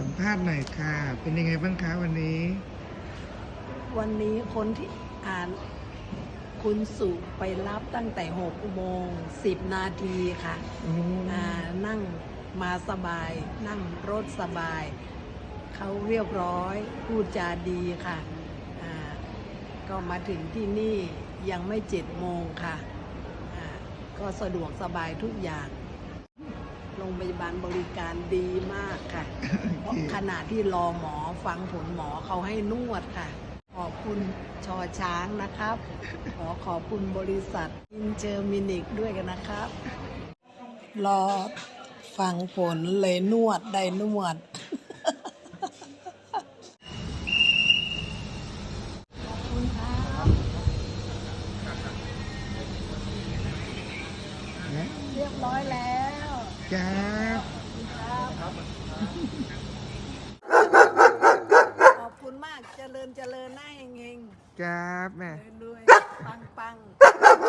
สัมภาษณ์หน่อยค่ะ เป็นยังไงบ้างคะวันนี้ วันนี้คนที่อ่านคุณสุไปรับตั้งแต่6โมง10นาทีค่ะโอ้อ่านั่งมาสบาย นั่งรถสบาย เขาเรียบร้อย พูดจาดีค่ะอ่าก็มาถึงที่นี่ยังไม่เจ็ดโมงค่ะอ่าก็สะดวกสบายทุกอย่างโรงพยาบาลบริการดีมากค่ะเพราะ ขณะที่รอหมอฟังผลหมอเขาให้นวดค่ะ ขอบคุณชอช้างนะครับ ขอขอบคุณบริษัทอินเจอร์มินิกด้วยกันนะครับ รอฟังผลเลยนวดได้นวดขอบคุณครับนะเรียบร้อยแล้วจ้าขอบคุณมาก เจริญเจริญหน้าเฮงจ้าแม่ๆเดินด้วยปังปังๆ